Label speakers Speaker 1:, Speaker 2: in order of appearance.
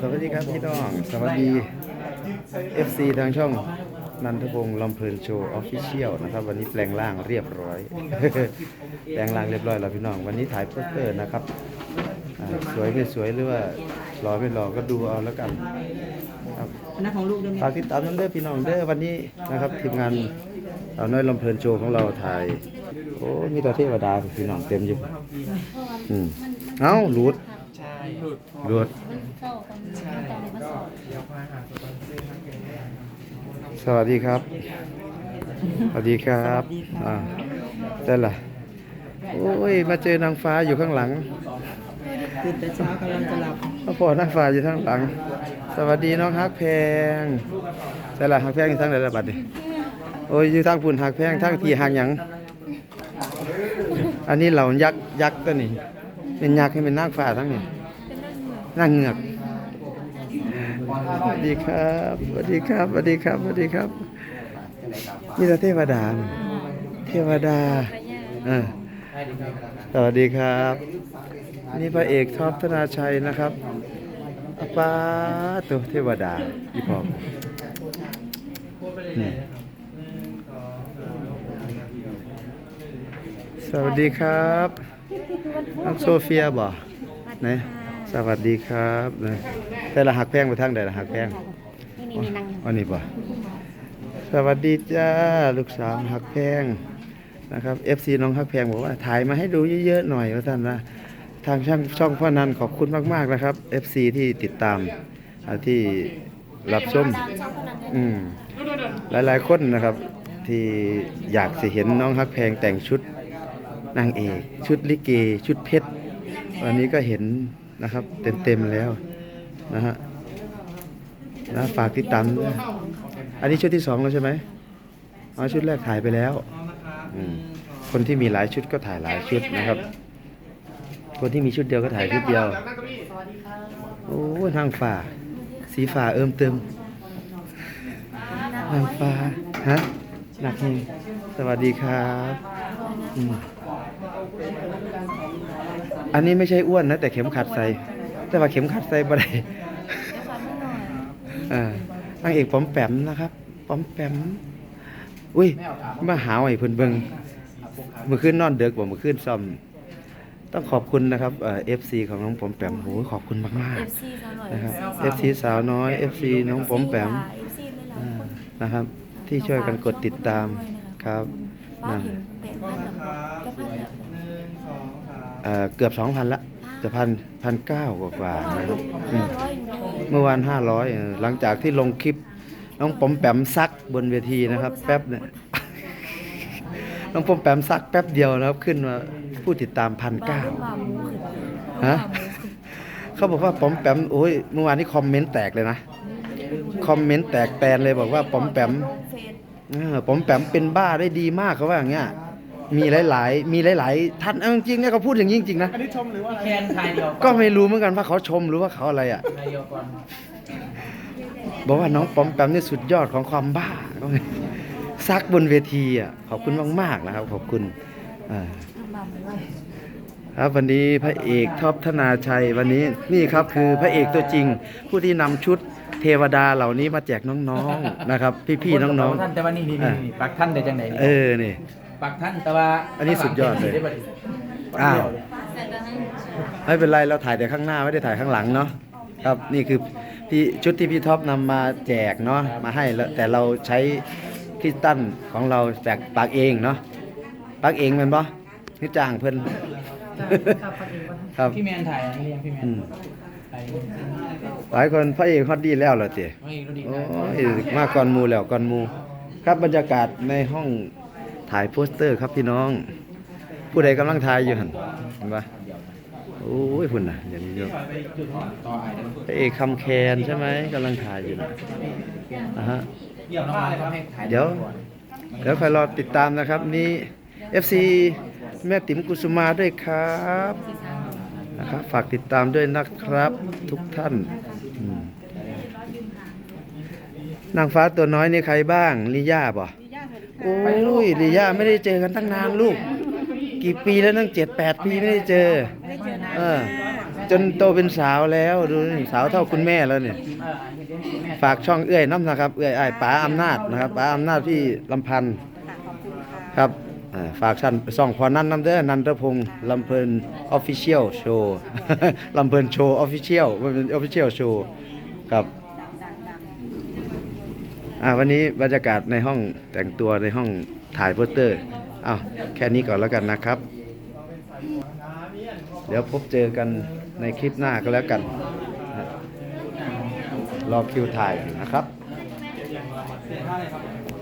Speaker 1: สวัสดีครับพี่น้อง สวัสดี FC ทางช่องนันทพงศ์ลำเพลินโชว์ออฟฟิเชียลนะครับ วันนี้แปลงร่างเรียบร้อย แปลงร่างเรียบร้อยแล้วพี่น้อง วันนี้ถ่ายโปสเตอร์นะครับอ่าสวยไม่สวยหรือว่าหล่อไม่หล่อก็ดูเอาแล้วกันครับ
Speaker 2: อันนั้นของลูกด้วยไหม
Speaker 1: ฝากติดตามน้ำเด้อพี่น้องเด้อวันนี้นะครับทีมงานสาวน้อยลำเพลินโชว์ของเราถ่าย โอ้มีแต่เทวดาพี่น้องเต็มอยู่อืมเอ้าหลุด
Speaker 3: ใช่ หลุด
Speaker 1: หลุด
Speaker 4: มันเข้ากันมันตามมาสอบ
Speaker 3: เดี๋ยวมาหาสปอนเซอร์ทั้งเก่ง
Speaker 1: สวัสดีครับ สวัสดีครับอ่าได้ละโอ้ย มาเจอนางฟ้าอยู่ข้างหลัง
Speaker 2: ตื่นแต่เช้ากำลังจะหลับ
Speaker 1: พ่อพ่อนางฟ้าอยู่ข้างหลัง สวัสดีน้องฮักแพงได้ละฮักแพงอยู่ทางไหนละบัดนี้โอ้ยอยู่ทางพุ่นฮักแพงทางที่ฮักหยัง อันนี้เหล่ายักษ์ยักษ์ตัวนี้เป็นยักษ์ให้เป็นนางฟ้าทั้งนี้ นางเงือกสวัสดีครับสวัสดีครับสวัสดีครับสวัสดีครับนี่เราเทวดา เทวดาเออสวัสดีครับ นี่พระเอกท็อปธนาชัยนะครับอาป้าตัวเทวดาพี่พอมนี่สวัสดีครับน้องโซเฟียบ่ไหน วัสดีครับนะแต่ละหักแพงไปทางใดละหักแพง
Speaker 4: นี่นี่นี่นั่งอยู่
Speaker 1: อันนี้ป่ะสวัสดีจ้าลูกสาวหักแพงนะครับ FC น้องหักแพงบอกว่าถ่ายมาให้ดูเยอะๆหน่อยว่าท่านนะทางช่างช่องพ่อนันขอบคุณมากๆนะครับ FC ที่ติดตามอ่าที่รับชม
Speaker 4: ตามช่องคนนั้น
Speaker 1: อืมหลายๆคนนะครับ ที่อยากสิเห็นน้องฮักแพงแต่งชุดนางเอกชุดลิเก ชุดเพชรวันนี้ก็เห็น นะครับ เต็มๆแล้วนะฮะนะฝากติดตามด้วยอันนี้ชุดที่สองแล้วใช่ไหมอ๋อชุดแรกถ่ายไปแล้วอืมคนที่มีหลายชุดก็ถ่ายหลายชุดนะครับ คนที่มีชุดเดียวก็ถ่ายชุดเดียว โอ้ยนางฟ้า สีฟ้าเอิมเติมนางฟ้าฮะหนักเฮงสวัสดีครับอืม อันนี้ไม่ใช่อ้วนนะ แต่เข็มขัดใส่ แต่ว่าเข็มขัดใส่บ่ได้อ่านางเอกปอมแปมนะครับปอมแปมอุ้ยมาหาไอ้เพิ่นเบิงเมื่อคืนนอนเด็กบ่เมื่อคืนซ่อม ต้องขอบคุณนะครับเอ่อฟซีของน้องปอมแปมโหขอบคุณมาก
Speaker 4: เอฟซีสาวหน่อย
Speaker 1: ๆนะครับเอฟซีสาวน้อยเอฟซีน้องปอมแปม
Speaker 4: เอฟซีหลายๆคน
Speaker 1: นะครับ ที่ช่วยกันกดติดตามครับ
Speaker 4: ป้า
Speaker 1: นั่น
Speaker 4: เห็นเตะ
Speaker 1: เอ่อเกือบสองพันละจะพันพันเก้ากว่าๆนะครับอืม
Speaker 4: ร้อยอยู่เลย
Speaker 1: เมื่อวานห้าร้อยหลังจากที่ลงคลิป น้องปอมแปมซักบนเวทีนะครับ แป๊บเนี่ย น้องปอมแปมซักแป๊บเดียวนะครับ ขึ้นมาผู้ติดตามพัน
Speaker 4: บ้า
Speaker 1: เก้า
Speaker 4: บ้าหมูขึ้น
Speaker 1: ฮะ เขาบอกว่าปอมแปมโอ้ยเมื่อวานนี้คอมเมนต์แตกเลยนะ คอมเมนต์แตกแตนเลยบอกว่าปอมแปม
Speaker 4: ลงเฟซ
Speaker 1: เออผมแปมเป็นบ้าได้ดีมากเขาว่าอย่างเงี้ย มีหลาย ๆ มีหลาย ๆ ท่านเอาจริงๆเนี่ยเขาพูดอย่างนี้จริงๆนะ
Speaker 3: อันนี้ชมหรือว่าอะไร
Speaker 2: แคนไทยเดียว
Speaker 1: ก็ไม่รู้เหมือนกันว่าเขาชมหรือว่าเขาอะไรอะ
Speaker 2: ไทยเดียวก่อน
Speaker 1: บอกว่าน้องปอมแปมนี่สุดยอดของความบ้าเขาไงซักบนเวทีอะขอบคุณมากๆนะครับ ขอบคุณอ่า
Speaker 4: บ้าหมู
Speaker 1: ครับวันนี้พระเอกท็อปธนาชัยวันนี้นี่ครับคือพระเอกตัวจริง ผู้ที่นำชุดเทวดาเหล่านี้มาแจกน้องๆนะครับ พี่ๆน้อง
Speaker 2: ท่านแต่ว่านี่นี่
Speaker 1: อ่า
Speaker 2: นี่ปักท่านได้จังไหน
Speaker 1: ๆเออนี่
Speaker 2: ปักท่านแต่ว่า
Speaker 1: อันนี้สุดยอดเลย
Speaker 2: ได้บัดนี้
Speaker 1: อ้าว
Speaker 4: แต่ตอนนั้น
Speaker 1: ไม่เป็นไรเราถ่ายแต่ข้างหน้าไม่ได้ถ่ายข้างหลังเนาะครับนี่คือพี่ชุดที่พี่ท็อปนำมาแจกเนาะมาให้แล้วแต่เราใช้คริสตัลของเราแจกปักเองเนาะปักเองแมันปะนี่จ้างเพิ่นครับ
Speaker 2: พี่แมนถ่ายไม่เรียงพี่แมน
Speaker 1: อืม
Speaker 2: ถ่าย
Speaker 1: หลายคนพระเอกฮอตดีแล้วเหรอเจ๊
Speaker 2: ไม่รู้ดี
Speaker 1: โอ้ยมาก่อนหมูแล้วก่อนหมู ครับบรรยากาศในห้อง ถ่ายโปสเตอร์ครับพี่น้อง ผู้ใดกำลังถ่ายอยู่หันเห็นปะโอ้ยพุ่นน่ะอย่างนี้เยอะพระเอกคำแคนใช่ไหมกำลังถ่ายอยู่นะนะฮะ
Speaker 2: เดี๋ยวเดี๋
Speaker 1: ยวคอยรอติดตามนะครับนี่ FC แม่ติ๋มกุสุมาด้วยครับนะครับ ฝากติดตามด้วยนะครับทุกท่านนางฟ้าตัวน้อยนี่ใครบ้างลิย่าป่ะ โอ้ยลิย่าไม่ได้เจอกันตั้งนานลูก กี่ปีแล้วตั้งเจ็ดแปดปีไม่ได้เจอ เออ จนโตเป็นสาวแล้วดูนี่สาวเท่าคุณแม่แล้วเนี่ย
Speaker 2: เอออันนี้เดี๋ยวให้แม่
Speaker 1: ฝากช่องเอื้อยน้ำนะครับ เอื้อยอ้ายป๋าอำนาจนะครับป๋าอำนาจที่ลำพันธ์
Speaker 3: ขอบคุณค่ะ
Speaker 1: ครับอ่าฝากชั้นส่องพอนันน้ำเด้อนันทพงศ์ลำเพลินออฟฟิเชียลโชว์ ลำเพลินโชว์ออฟฟิเชียลมันเป็นออฟฟิเชียลโชว์ครับ
Speaker 3: ดังดังดัง
Speaker 1: อ่าวันนี้บรรยากาศในห้องแต่งตัวในห้องถ่ายโปสเตอร์อ้าวแค่นี้ก่อนแล้วกันนะครับ เดี๋ยวพบเจอกันในคลิปหน้าก็แล้วกัน รอคิวถ่ายนะครับ
Speaker 3: เสียท่าเลยครับ